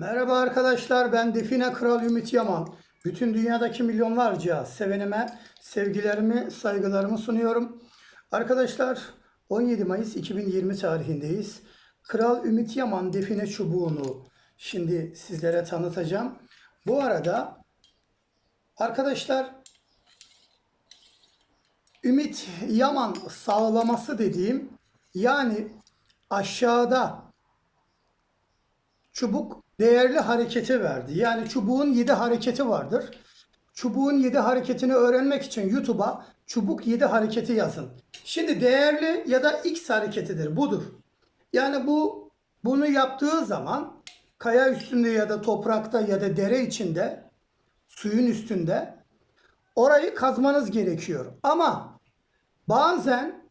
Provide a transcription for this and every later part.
Merhaba arkadaşlar ben Define Kral Ümit Yaman. Bütün dünyadaki milyonlarca sevenime sevgilerimi, saygılarımı sunuyorum. Arkadaşlar 17 Mayıs 2020 tarihindeyiz. Kral Ümit Yaman define çubuğunu şimdi sizlere tanıtacağım. Bu arada arkadaşlar Ümit Yaman sağlaması dediğim yani aşağıda çubuk değerli hareketi verdi. Yani çubuğun 7 hareketi vardır. Çubuğun 7 hareketini öğrenmek için YouTube'a çubuk 7 hareketi yazın. Şimdi değerli ya da X hareketidir budur. Yani bu bunu yaptığı zaman kaya üstünde ya da toprakta ya da dere içinde suyun üstünde orayı kazmanız gerekiyor. Ama bazen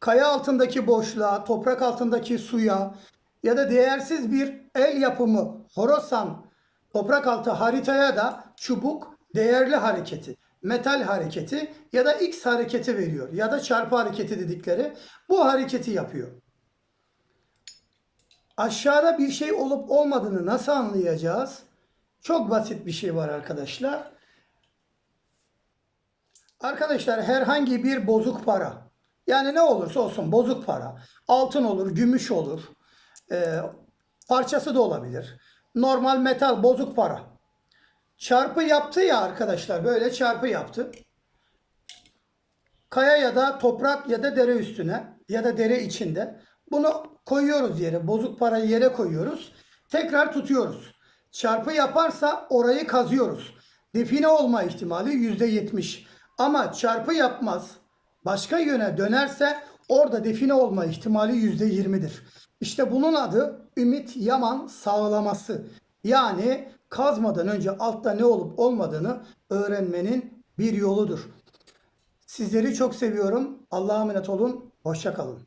kaya altındaki boşluğa, toprak altındaki suya ya da değersiz bir el yapımı Horasan toprak altı haritaya da çubuk değerli hareketi, metal hareketi ya da X hareketi veriyor ya da çarpı hareketi dedikleri bu hareketi yapıyor. Aşağıda bir şey olup olmadığını nasıl anlayacağız? Çok basit bir şey var arkadaşlar. Arkadaşlar herhangi bir bozuk para yani ne olursa olsun bozuk para altın olur, gümüş olur, e, parçası da olabilir. Normal metal bozuk para. Çarpı yaptı ya arkadaşlar böyle çarpı yaptı. Kaya ya da toprak ya da dere üstüne ya da dere içinde bunu koyuyoruz yere. Bozuk parayı yere koyuyoruz. Tekrar tutuyoruz. Çarpı yaparsa orayı kazıyoruz. Define olma ihtimali %70. Ama çarpı yapmaz. Başka yöne dönerse orada define olma ihtimali %20'dir. İşte bunun adı Ümit Yaman sağlaması. Yani kazmadan önce altta ne olup olmadığını öğrenmenin bir yoludur. Sizleri çok seviyorum. Allah'a emanet olun. Hoşça kalın.